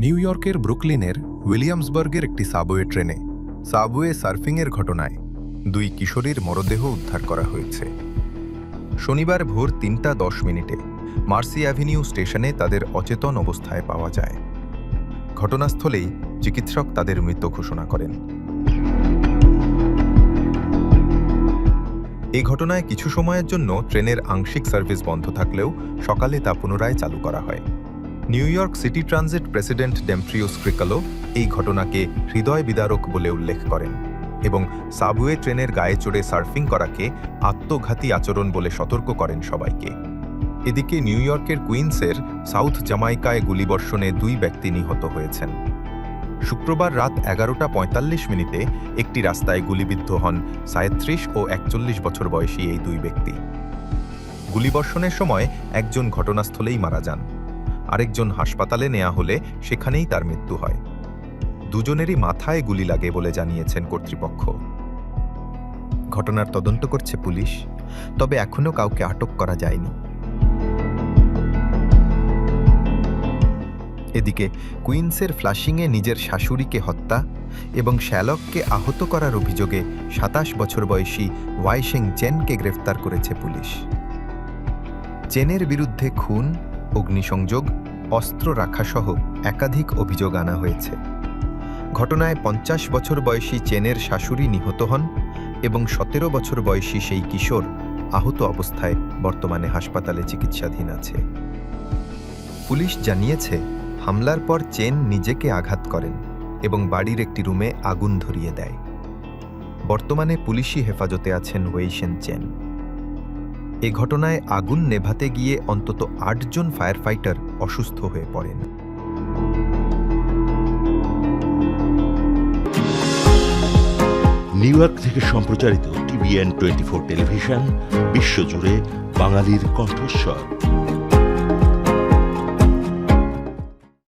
New ইয়র্কের ব্রুকলিনের উইলিয়ামসবার্গের একটি subway ট্রেনে, সাবওয়ে সার্ফিংয়ের ঘটনায় দুই কিশোরীর মরদেহ উদ্ধার করা হয়েছে। শনিবার ভোর তিনটা দশ মিনিটে মার্সি অ্যাভিনিউ স্টেশনে তাদের অচেতন অবস্থায় পাওয়া যায়। ঘটনাস্থলেই চিকিৎসক তাদের মৃত ঘোষণা করেন। এই ঘটনায় কিছু সময়ের জন্য ট্রেনের আংশিক সার্ভিস বন্ধ থাকলেও সকালে তা পুনরায় চালু করা হয়। New York City transit president Demetrius Crichlow এই ঘটনাকে হৃদয় বিদারক বলে উল্লেখ করেন এবং সাবওয়ে ট্রেনের গায়ে চড়ে সার্ফিং করাকে আত্মঘাতী আচরণ বলে সতর্ক করেন সবাইকে। এদিকে নিউ ইয়র্কের কুইন্সের সাউথ জামাইকায় গুলিবর্ষণে দুই ব্যক্তি নিহত হয়েছেন। শুক্রবার রাত এগারোটা পঁয়তাল্লিশ মিনিটে একটি রাস্তায় গুলিবিদ্ধ হন সাঁত্রিশ ও একচল্লিশ বছর বয়সী এই দুই ব্যক্তি। গুলিবর্ষণের সময় একজন ঘটনাস্থলেই মারা যান। আরেকজন হাসপাতালে নেওয়া হলে সেখানেই তার মৃত্যু হয়। দুজনেরই মাথায় গুলি লাগে বলে জানিয়েছেন কর্তৃপক্ষ। ঘটনার তদন্ত করছে পুলিশ, তবে এখনও কাউকে আটক করা যায়নি। এদিকে, কুইন্সের ফ্লাশিংয়ে নিজের শাশুড়িকে হত্যা এবং শ্যালককে আহত করার অভিযোগে সাতাশ বছর বয়সী ওয়াইশেং চেনকে গ্রেফতার করেছে পুলিশ। চেনের বিরুদ্ধে খুন অগ্নিসংযোগ, অস্ত্র রাখাসহ একাধিক অভিযোগ আনা হয়েছে। ঘটনায় পঞ্চাশ বছর বয়সী চেনের শাশুড়ি নিহত হন এবং সতেরো বছর বয়সী সেই কিশোর আহত অবস্থায় বর্তমানে হাসপাতালে চিকিৎসাধীন আছে। পুলিশ জানিয়েছে, হামলার পর চেন নিজেকে আঘাত করেন এবং বাড়ির একটি রুমে আগুন ধরিয়ে দেয়। বর্তমানে পুলিশি হেফাজতে আছেন ওয়েইশেন চেন। এ ঘটনায় আগুন নেভাতে গিয়ে অন্তত আটজন ফায়ার ফাইটার অসুস্থ হয়ে পড়েন। নিউ ইয়র্ক থেকে সম্প্রচারিত টিভিএন টোয়েন্টি ফোর টেলিভিশন, বিশ্বজুড়ে বাঙালির কণ্ঠস্বর।